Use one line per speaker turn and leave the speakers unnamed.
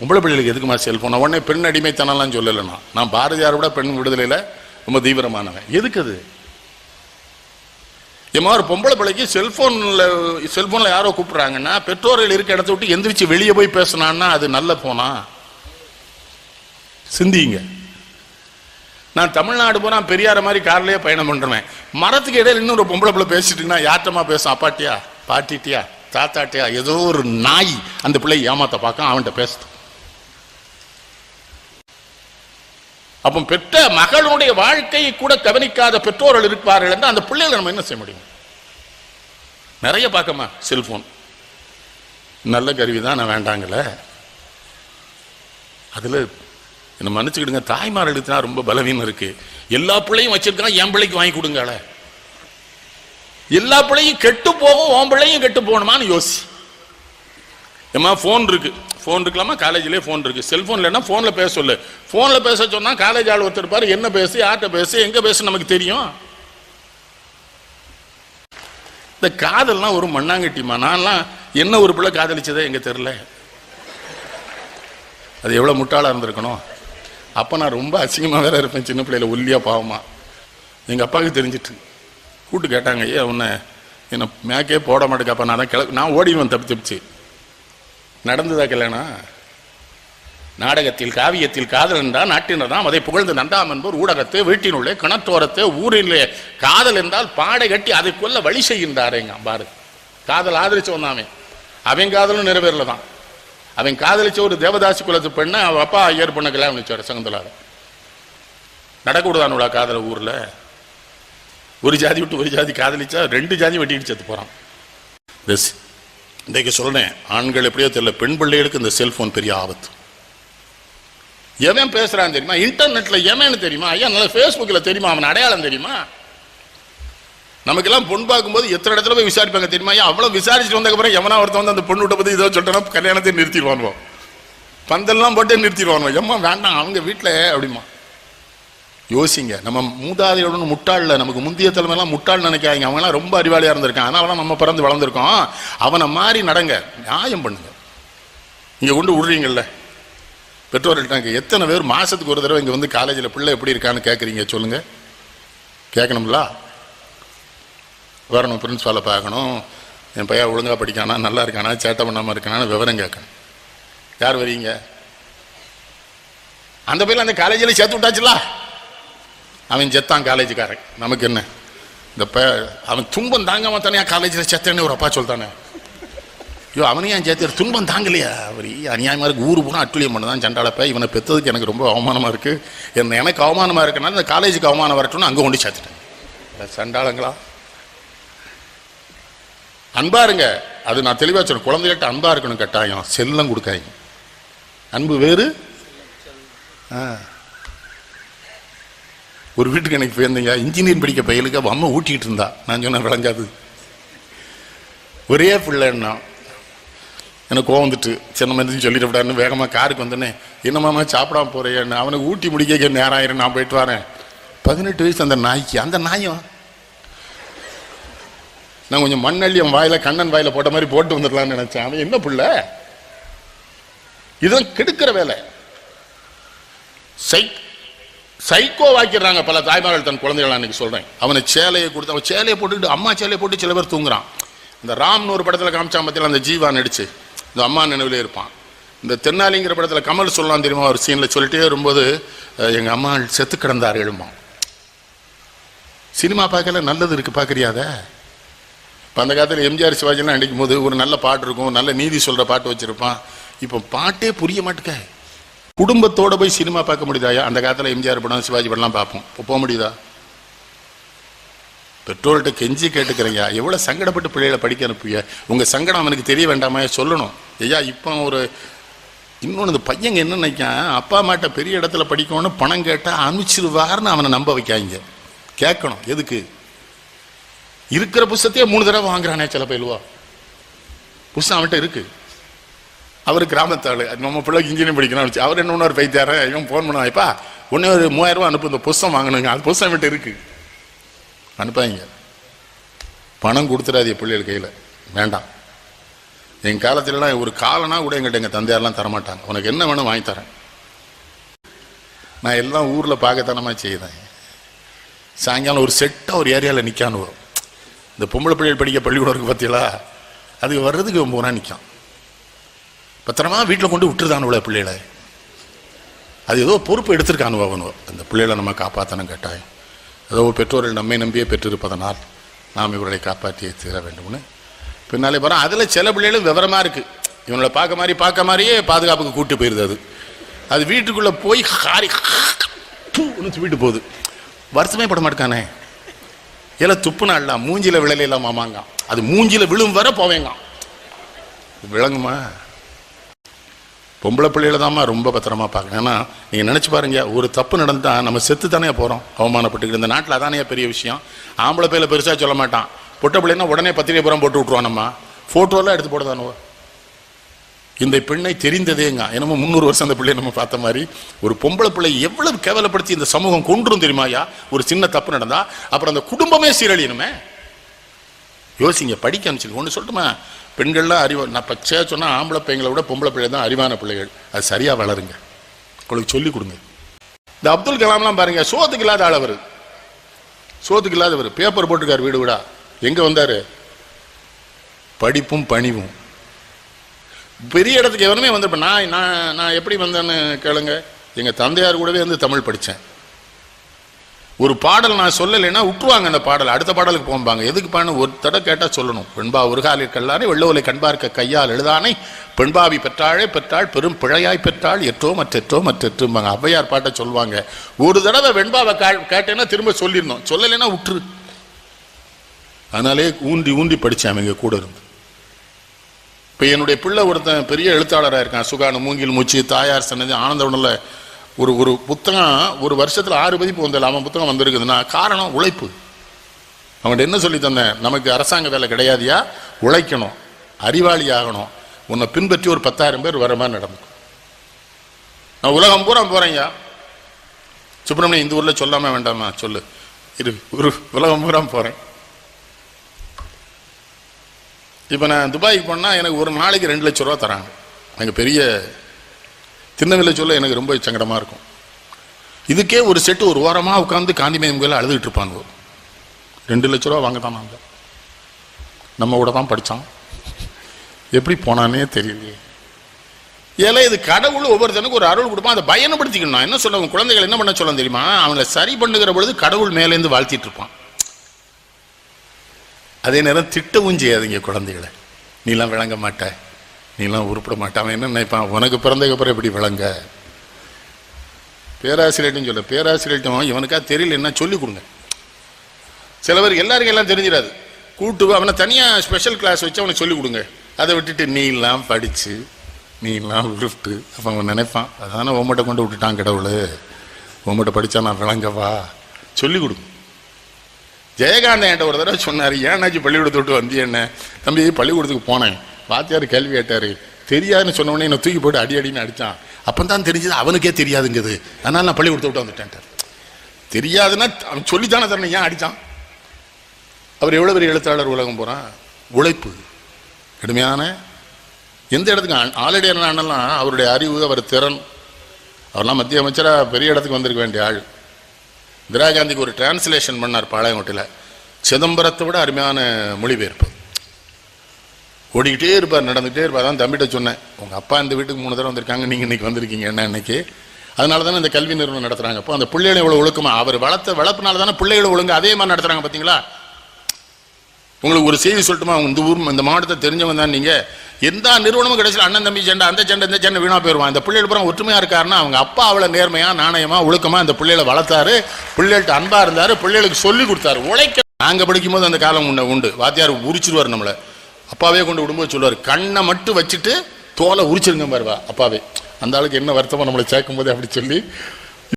பொம்பளை பிள்ளைகளுக்கு எதுக்குமா செல்போன் உடனே பெண் அடிமைத்தனம்லாம் சொல்லலை நான் நான் பாரதியார் விட பெண் விடுதலையில் ரொம்ப தீவிரமானவன். எதுக்கு அது? ஏமா ஒரு பொம்பளை பிள்ளைக்கு செல்ஃபோனில் செல்ஃபோனில் யாரோ கூப்பிட்றாங்கன்னா பெற்றோர்கள் இருக்க இடத்த விட்டு எந்திரிச்சு வெளியே போய் பேசினான்னா அது நல்ல போனா சிந்திங்க. நான் தமிழ்நாடு போனா பெரியார மாதிரி கார்லயே பயணம் பண்ணுறேன் மரத்துக்கு இடையில இன்னொரு பொம்பளை பிள்ளை பேசிட்டுனா யார்ட்டமா பேசும்? அப்பாட்டியா? பாட்டிட்டியா? தாத்தாட்டியா? ஏதோ ஒரு நாய் அந்த பிள்ளை ஏமாத்த பார்க்க அவன்கிட்ட பேசுது. அப்போ பெற்ற மகளுடைய வாழ்க்கையை கூட கவனிக்காத பெற்றோர்கள் இருப்பார்கள் என்றால் அந்த பிள்ளைகளை நம்ம என்ன செய்ய முடியும்? நிறைய பார்க்கமா செல்போன் நல்ல கருவி தான் நான் வேண்டாங்கல்ல. அதில் என்ன மன்னிச்சுக்கிடுங்க தாய்மார் எழுத்துனா ரொம்ப பலவீனம் இருக்கு. எல்லா பிள்ளையும் வச்சிருக்கான் என் பிள்ளைக்கு வாங்கி கொடுங்கள எல்லா பிள்ளையும் கெட்டு போகும் உன் பிள்ளையும் கெட்டு போகணுமான்னு யோசி. ஏமா ஃபோன் இருக்குது ஃபோன் இருக்கலாமா? காலேஜ்லேயே ஃபோன் இருக்குது செல்ஃபோன் இல்லைன்னா ஃபோனில் பேச சொல்லு. ஃபோனில் பேச சொன்னால் காலேஜ் ஆள் ஒருத்தர் பாரு என்ன பேசு யார்கிட்ட பேசு எங்கே பேசு நமக்கு தெரியும். இந்த காதல்லாம் ஒரு மண்ணாங்கட்டிமா நான்லாம் என்ன ஒரு பிள்ளை காதலிச்சதே எங்கே தெரில? அது எவ்வளோ முட்டாளாக இருந்திருக்கணும்? அப்போ நான் ரொம்ப அசிங்கமாக வேற இருப்பேன் சின்ன பிள்ளையில ஒல்லியாக பாவமா. எங்கள் அப்பாவுக்கு தெரிஞ்சிட்டு. கூட்டு கேட்டாங்க ஐயா உன்னை என்னை மேக்கே போட மாட்டேக்கப்பா நான் தான் கிள நான் ஓடிடுவேன் தப்பி தப்பிச்சு. நடந்ததா கல்யாணம் நாடகத்தில் காவியத்தில் காதல் என்றால் நாட்டினர்தாம். அதை புகழ்ந்து நன்றாம் என்போர் ஊடகத்தை வீட்டினுள்ளே கணத்தோரத்தை ஊரிலே காதல் என்றால் பாடை கட்டி அதுக்குள்ள வழி செய்கின்றாரேங்க பாரு. காதல் ஆதரிச்சு வந்தாமே அவன் காதலும் நிறைவேறல தான் அவன் காதலிச்ச ஒரு தேவதாசி குலத்து பெண்ணை அவன் அப்பா ஐயர் பொண்ணை கல்யாணம் வச்சார் சகுந்தலார நடக்கூடாதானுடா காதல ஊரில்? ஒரு ஜாதி விட்டு ஒரு ஜாதி காதலிச்சா ரெண்டு ஜாதி வெட்டிட்டு செத்து போகிறான் இன்றைக்கு சொல்கிறேன் ஆண்கள் எப்படியோ தெரியல பெண் பிள்ளைகளுக்கு இந்த செல்ஃபோன் பெரிய ஆபத்து. எவன் பேசுறான் தெரியுமா? இன்டர்நெட்ல எவன் தெரியுமா? ஐயா நல்லா ஃபேஸ்புக்கில் தெரியுமா? அவன் அடையாளம் தெரியுமா? நமக்கெல்லாம் பொண்ணு பார்க்கும்போது எத்தனை இடத்துல போய் விசாரிப்பாங்க தெரியுமா? ஐயா அவ்வளோ விசாரிச்சுட்டு வந்ததுக்கப்புறம் எவனா ஒருத்தன் வந்து அந்த பொண்ணு விட்ட பற்றி ஏதோ சொல்லிட்டோன்னா கல்யாணத்தை நிறுத்திடுவானுவோம் பந்தல்லாம் போட்டு நிறுத்திடுவானுவோம் எம்மா வேண்டாம் அவங்க வீட்டில் அப்படிமா யோசிங்க. நம்ம மூதாதையோட முட்டாளில் நமக்கு முந்தைய தலைமையெல்லாம் முட்டாள் நினைக்காதீங்க. அவங்கலாம் ரொம்ப அறிவாளியாக இருந்திருக்கான் ஆனால் தான் நம்ம பிறந்து வளர்ந்துருக்கோம். அவனை மாதிரி நடங்க. நியாயம் பண்ணுங்க. இங்கே கொண்டு விடுறீங்கள்ல பெற்றோர்கள்ட்டாங்க எத்தனை பேர் மாதத்துக்கு ஒரு தடவை இங்கே வந்து காலேஜில் பிள்ளை எப்படி இருக்கான்னு கேட்குறீங்க சொல்லுங்கள் கேட்கணும்ல வரணும் பிரின்ஸ்பாலை பார்க்கணும். என் பையன் ஒழுங்காக படிக்கானா நல்லா இருக்கானா சேட்டை பண்ணாமல் இருக்கானான்னு விவரம் கேட்கணும். யார் வரீங்க அந்த பையில அந்த காலேஜில் சேர்த்து விட்டாச்சுல? அவன் செத்தான் காலேஜுக்காரன். நமக்கு என்ன? இந்த ப அவன் துன்பம் தாங்காம தானே காலேஜில் செத்தேன்னு ஒரு அப்பா சொல்லிட்டானே ஐயோ அவனையும் ஏன் சேர்த்து துன்பம் தாங்கலையா? அவர் அநியாயமாக இருக்குது ஊர் பூரா அட்டுழியம் பண்ணதான் சண்டாளப்ப. இவனை பெற்றதுக்கு எனக்கு ரொம்ப அவமானமாக இருக்குது என்ன எனக்கு அவமானமாக இருக்குன்னா இந்த காலேஜுக்கு அவமானம் வரட்டும்னு அங்கே கொண்டு சேர்த்துட்டேன். சண்டாளங்களா? அன்பாக இருங்க. அது நான் தெளிவாக சொல்றேன். குழந்தைகிட்ட அன்பாக இருக்கணும் கட்டாயம். செல்லம் கொடுக்காதீங்க. அன்பு வேறு? ஆ. ஒரு வீட்டுக்கு எனக்கு போயிருந்தீங்க இன்ஜினியர் படிக்க பையலுக்கு அவள் அம்மா ஊட்டிக்கிட்டு இருந்தா. நான் சொன்னேன் விளங்காது. ஒரே பிள்ளைன்னா எனக்கு கோவம் வந்துட்டு சின்ன மருந்து சொல்லிடப்படாருன்னு வேகமாக காருக்கு வந்தேனே என்னமாமா சாப்பிடாம போறேன்னு. அவனை ஊட்டி முடிக்க நேரம் ஆயிரும் நான் போயிட்டு வரேன். பதினெட்டு வயசு அந்த நாய்க்கு. அந்த நாயும் நான் கொஞ்சம் மண்ணள்ளி அவன் கண்ணன் வாயில் போட்ட மாதிரி போட்டு வந்துடலாம்னு நினச்சேன். அவன் என்ன பிள்ளை? இதெல்லாம் கெடுக்கிற வேலை. சைக் சைக்கோ வாக்கிறாங்க பல தாய்மார்கள் தன் குழந்தைகள் அன்னைக்கு சொல்கிறேன் அவனை சேலையை கொடுத்து அவன் சேலையை போட்டுக்கிட்டு அம்மா சேலையை போட்டு சில பேர் தூங்குறான். இந்த ராம்னு ஒரு படத்தில் காமிச்சா மத்தியில் அந்த ஜீவா நடிச்சு. இந்த அம்மா நினைவிலே இருப்பான். இந்த தென்னாலிங்கிற படத்தில் கமல் சொல்லலாம் தெரியுமா ஒரு சீனில் சொல்லிட்டே வரும்போது எங்கள் அம்மா செத்து கிடந்தார் கிடந்தார்கள்மா. சினிமா பார்க்கல நல்லது இருக்குது பார்க்குறியாத? இப்போ அந்த காலத்தில் எம்ஜிஆர் சிவாஜிலாம் அடிக்கும் போது ஒரு நல்ல பாட்டு இருக்கும் நல்ல நீதி சொல்கிற பாட்டு வச்சுருப்பான். இப்போ பாட்டே புரிய மாட்டேக்க. குடும்பத்தோடு போய் சினிமா பார்க்க முடியுதாயா? அந்த காலத்தில் எம்ஜிஆர் படம் சிவாஜி படம்லாம் பார்ப்போம். இப்போ போக முடியுதா? பெற்றோர்கிட்ட கெஞ்சி கேட்டுக்கிறீங்க. எவ்வளோ சங்கடப்பட்டு பிள்ளைகளை படிக்க அனுப்புவீங்க உங்கள் சங்கடம் அவனுக்கு தெரிய வேண்டாமா சொல்லணும். ஐயா இப்போ ஒரு இன்னொன்று இந்த பையங்க என்ன நினைக்கான் அப்பா அம்மாட்ட பெரிய இடத்துல படிக்கணும்னு பணம் கேட்டால் அனுப்பிச்சிருவாருன்னு அவனை நம்ப வைக்காங்க கேட்கணும். எதுக்கு? இருக்கிற புஸ்தத்தையே மூணு தடவை வாங்குறானே சில பயிலுவா புஸ்தம் அவன்கிட்ட இருக்குது அவர் கிராமத்தாள். நம்ம பிள்ளைக்கு இன்ஜினியர் படிக்கணும் வச்சு அவர் என்ன ஒரு பைத்தியார இவன் ஃபோன் பண்ணுவாய்ப்பா ஒன்னே ஒரு மூவாயிரம் ரூபா அனுப்பு இந்த புஸ்தம் வாங்கணுங்க. அது புஸ்தம் விட்டு இருக்கு. அனுப்பாங்க பணம் கொடுத்துடாதீங்க பிள்ளைகள் கையில். வேண்டாம். என் காலத்துலலாம் ஒரு காலனா கூட எங்கிட்ட எங்கள் தந்தையாரெலாம் தரமாட்டாங்க. உனக்கு என்ன வேணும் வாங்கி தரேன். நான் எல்லாம் ஊரில் பார்க்கத்தனமாக செய்தேன் சாயங்காலம் ஒரு செட்டாக ஒரு ஏரியாவில் நிற்கான்னு இந்த பொம்பளை பிள்ளைகள் படிக்க பள்ளிக்கூடம் இருக்கு பார்த்தீங்களா அதுக்கு வர்றதுக்கு ரொம்ப நாள் பத்திரமா வீட்டில் கொண்டு விட்டுருதானுவல பிள்ளைகளை. அது ஏதோ பொறுப்பு எடுத்திருக்கானுவோ அவனுவோ அந்த பிள்ளைகளை நம்ம காப்பாற்றணும் கட்டாயம். ஏதோ பெற்றோர்கள் நம்மை நம்பியே பெற்றிருப்பதனால் நாம் இவர்களை காப்பாற்றியே தீர வேண்டும்னு. பின்னாலே போகிறோம் அதில் சில பிள்ளைகளும் விவரமாக இருக்குது இவங்களை பார்க்க மாதிரி பார்க்க மாதிரியே பாதுகாப்புக்கு கூட்டி போயிருது அது. அது வீட்டுக்குள்ளே போய் ஹாரி தூன்னு துப்பிட்டு போகுது. வருத்தமே பட மாட்டானே. ஏல துப்புனா இல்ல மூஞ்சியில் விழல மாமாங்க அது மூஞ்சியில் விழும் வர போவேங்க விளங்குமா? பொம்பளை பிள்ளைகள தாம்மா ரொம்ப பத்திரமா பார்க்கணும். ஏன்னா நீங்கள் நினச்சி பாருங்க ஒரு தப்பு நடந்தால் நம்ம செத்து தானே போகிறோம் அவமானப்பட்டுக்கிட்டு இந்த நாட்டில் அதானே பெரிய விஷயம். ஆம்பளை பிள்ளைல பெருசாக சொல்ல மாட்டான். பொட்டை பிள்ளைன்னா உடனே பத்திரிகை புறம் போட்டு விட்ருவான் நம்ம. ஃபோட்டோலாம் எடுத்து போடுதானுவோ இந்த பெண்ணை தெரிந்ததேங்க. என்னமோ முந்நூறு வருஷம் அந்த பிள்ளையை நம்ம பார்த்த மாதிரி ஒரு பொம்பளை பிள்ளை எவ்வளவு கேவலப்படுத்தி இந்த சமூகம் கொன்றும் தெரியுமாயா ஒரு சின்ன தப்பு நடந்தா அப்புறம் அந்த குடும்பமே சீரழியணுமே. யோசிங்க படிக்க அனுப்பிச்சு ஒன்று சொல்லட்டுமா? பெண்கள்லாம் அறிவா நான் பச்சையாக சொன்னால் ஆம்பளை பையங்களை விட பொம்பளை பிள்ளை தான் அறிவான பிள்ளைகள். அது சரியாக வளருங்க. உங்களுக்கு சொல்லிக் கொடுங்க. இந்த அப்துல் கலாம்லாம் பாருங்கள் சோத்துக்கு இல்லாத ஆள் அவர். சோத்துக்கு இல்லாதவர் பேப்பர் போட்டிருக்கார் வீடு வீடா. எங்கே வந்தார்? படிப்பும் பணிவும். பெரிய இடத்துக்கு எவனுமே வந்திருப்பேன் நான் நான் நான் எப்படி வந்தேன்னு கேளுங்க. எங்கள் தந்தையார் கூடவே வந்து தமிழ் படித்தேன் ஒரு பாடல் நான் சொல்லலைன்னா விட்டுருவாங்க அந்த பாடல். அடுத்த பாடலுக்கு போம்பாங்க எதுக்கு பான்னு ஒரு தடவை கேட்டால் சொல்லணும். பெண்பா ஒரு கல்லாரை வெள்ளோலை கண்பார்க்க கையால் எழுதானை. பெண்பாவி பெற்றாளே பெற்றாள் பெரும் பிழையாய் பெற்றாள். எற்றோ மற்றெற்றோ மற்றெற்றும்பாங்க. ஔவையார் பாட்டை சொல்லுவாங்க ஒரு தடவை வெண்பாவை கா- கேட்டேன்னா திரும்ப சொல்லிடணும். சொல்லலைன்னா விட்டுரு அதனாலே ஊன்றி ஊன்றி படித்தேன் அவங்க கூட இருந்து. இப்போ என்னுடைய பிள்ளை ஒருத்தன் பெரிய எழுத்தாளராக இருக்கான். சுகானு மூங்கில் மூச்சு தாயார் சன்னதி ஆனந்தவனில் ஒரு ஒரு புத்தகம் ஒரு வருஷத்தில் ஆறு பதிப்பு வந்து அவன் புத்தகம் வந்திருக்குதுன்னா காரணம் உழைப்பு. அவன்கிட்ட என்ன சொல்லி தந்தேன்? நமக்கு அரசாங்க வேலை கிடையாதியா? உழைக்கணும். அறிவாளி ஆகணும். உன்னை பின்பற்றி ஒரு பத்தாயிரம் பேர் வர மாதிரி நடந்துக்கும் நான் உலகம் பூரா போகிறேன்யா சுப்பிரமணியம் இந்த ஊரில் சொல்லாமல் வேண்டாமா? சொல்லு. இரு ஒரு உலகம் பூரா போகிறேன் இப்போ நான் துபாய்க்கு போனால் எனக்கு ஒரு நாளைக்கு ரெண்டு லட்ச ரூபா தராங்க. அங்கே பெரிய திருநெல்வேலி சொல்ல எனக்கு ரொம்ப சங்கடமாக இருக்கும். இதுக்கே ஒரு செட்டு ஒரு ஓரமாக உட்காந்து காந்திமயம் கோயில அழுதுகிட்டு இருப்பாங்க. ரெண்டு லட்ச ரூபா வாங்க தான் நாங்கள் நம்ம கூட தான் படித்தான் எப்படி போனானே தெரியலையே. ஏல இது கடவுள் ஒவ்வொருத்தனுக்கு ஒரு அருள் கொடுப்பான். அதை பயன்படுத்திக்கணும். நான் என்ன சொல்ல உன் குழந்தைகள் என்ன பண்ண சொல்ல தெரியுமா? அவங்கள சரி பண்ணுகிற பொழுது கடவுள் மேலேருந்து வாழ்த்திட்டு இருப்பான். அதே நேரம் திட்டவும் செய்யாதீங்க குழந்தைகளை. நீலாம் விளங்க மாட்ட. நீலாம் உருப்பிட மாட்டான். அவன் என்ன நினைப்பான்? உனக்கு பிறந்ததுக்கு அப்புறம் எப்படி விளங்க? பேராசிரியர்ட்டும் சொல்ல. பேராசிரியர்ட்டும் இவனுக்கா தெரியல என்ன சொல்லிக் கொடுங்க. சில பேர் எல்லாருக்கும் எல்லாம் தெரிஞ்சிடாது. கூட்டு வா, அவனை தனியாக ஸ்பெஷல் கிளாஸ் வச்சு அவனை சொல்லிக் கொடுங்க. அதை விட்டுட்டு நீலாம் படித்து நீலாம் உருப்பிட்டு அப்போ அவன் நினைப்பான் அதானே உம்மட்ட கொண்டு விட்டுட்டான் கடவுள். உம்மட்ட படித்தா நான் விளங்கவா? சொல்லிக் கொடுங்க. ஜெயகாந்தன் என்கிட்ட ஒரு தடவை சொன்னார் ஏன்னாச்சு பள்ளிக்கூடத்தை விட்டு வந்தியே என்ன? தம்பி பள்ளிக்கூடத்துக்கு போனேன். வாத்தியார் கேள்வி கேட்டார். தெரியாதுன்னு சொன்ன என்னை தூக்கி போட்டு அடி அடின்னு அடித்தான் அப்போ தான் தெரிஞ்சது அவனுக்கே தெரியாதுங்கிறது அதனால் நான் பள்ளிக்கூடத்தை விட்டு வந்துட்டேன்ட்டார் தெரியாதுன்னா அவன் சொல்லித்தானே தரணும் ஏன் அடித்தான் அவர் எவ்வளோ பெரிய எழுத்தாளர் உலகம் போகிறான் உழைப்பு. கடுமையான. எந்த இடத்துக்கு ஆல்ரெடி அண்ணெல்லாம் அவருடைய அறிவு அவர் திறன். அவர்லாம் மத்திய அமைச்சராக பெரிய இடத்துக்கு வந்திருக்க வேண்டிய ஆள். இந்திரா காந்திக்கு ஒரு டிரான்ஸ்லேஷன் பண்ணார் பாளையங்கோட்டையில். சிதம்பரத்தை விட அருமையான மொழிபெயர்ப்பு. ஓடிக்கிட்டே இருப்பார் நடந்துகிட்டே இருப்பார். தான் தம்பிகிட்ட சொன்னேன். உங்கள் அப்பா இந்த வீட்டுக்கு மூணு தடவை வந்திருக்காங்க நீங்கள் இன்றைக்கி வந்திருக்கீங்க என்ன இன்னைக்கு அதனால தானே இந்த கல்வி நிறுவனம் நடத்துகிறாங்க அப்போ அந்த பிள்ளைகளை இவ்வளோ ஒழுக்கமாக அவர் வளர்த்த வளர்ப்புனால தானே பிள்ளைகளை ஒழுங்கு அதே மாதிரி நடத்துகிறாங்க பார்த்தீங்களா உங்களுக்கு ஒரு செய்தி சொல்லட்டுமா? இந்த ஊர் இந்த மாவட்டத்தை தெரிஞ்சவங்க தான் நீங்கள் எந்த நிறுவனமும் கிடைச்சல அண்ணன் தம்பி சண்டை அந்த சண்டை இந்த சண்டை வீணாக போயிடுவான் இந்த பிள்ளைகள் பூரா ஒற்றுமையாக இருக்காருன்னா அவங்க அப்பா அவளை நேர்மையாக நாணயமாக ஒழுக்கமாக அந்த பிள்ளைகளை வளர்த்தாரு. பிள்ளைகள்ட்ட அன்பாக இருந்தார். பிள்ளைகளுக்கு சொல்லி கொடுத்தாரு. உழைக்க நாங்கள் படிக்கும்போது அந்த காலம் உண்டு உண்டு. வாத்தியார் உரிச்சிருவார் நம்மளை. அப்பாவே கொண்டு விடும்போது சொல்லுவார் கண்ணை மட்டும் வச்சுட்டு தோலை உரிச்சிருங்க பாருவா அப்பாவே. அந்த ஆளுக்கு என்ன வருத்தமோ நம்மளை சேர்க்கும் போது அப்படி சொல்லி